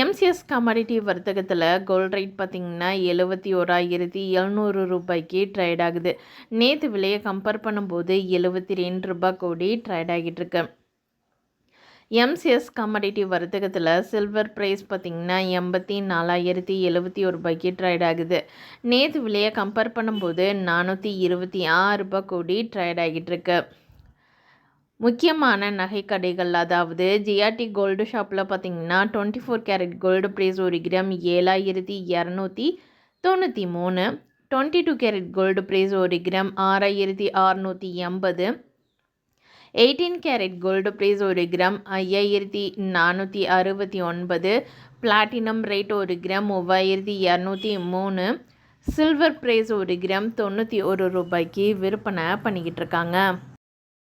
MCS commodity வர்த்தகத்தில் gold rate பார்த்திங்கன்னா எழுபத்தி ஓராயிரத்தி எழுநூறு ரூபாய்க்கு ட்ரேட் ஆகுது. நேற்று விலையை கம்பேர் பண்ணும்போது எழுபத்தி ரெண்டு ரூபாய் கோடி ட்ரேட் ஆகிட்டுருக்கு எம்சிஎஸ் கமாடிட்டி வர்த்தகத்தில் சில்வர் ப்ரைஸ் பார்த்திங்கன்னா எண்பத்தி நாலாயிரத்தி எழுபத்தி ஒரு ரூபாய்க்கு ட்ரேட் ஆகுது. நேற்று விலையை கம்பேர் பண்ணும்போது நானூற்றி இருபத்தி ஆறு ரூபாய் கோடி ட்ரேட் ஆகிட்டுருக்கு முக்கியமான நகைக்கடைகள் கடைகள். அதாவது ஜிஆர்டி கோல்டு ஷாப்பில் பார்த்தீங்கன்னா twenty four carat gold price ஒரு கிராம் ஏழாயிரத்தி இரநூத்தி தொண்ணூற்றி மூணு. Twenty two carat gold price ஒரு கிராம் ஆறாயிரத்தி அறநூற்றி எண்பது. எயிட்டீன் கேரட் கோல்டு ப்ரைஸ் ஒரு கிராம் ஐயாயிரத்தி நானூற்றி அறுபத்தி ஒன்பது. பிளாட்டினம் ரேட் ஒரு கிராம் மூவாயிரத்தி இரநூத்தி மூணு. சில்வர் ப்ரைஸ் ஒரு கிராம் தொண்ணூற்றி ஒரு ரூபாய்க்கு விற்பனை பண்ணிக்கிட்டு இருக்காங்க.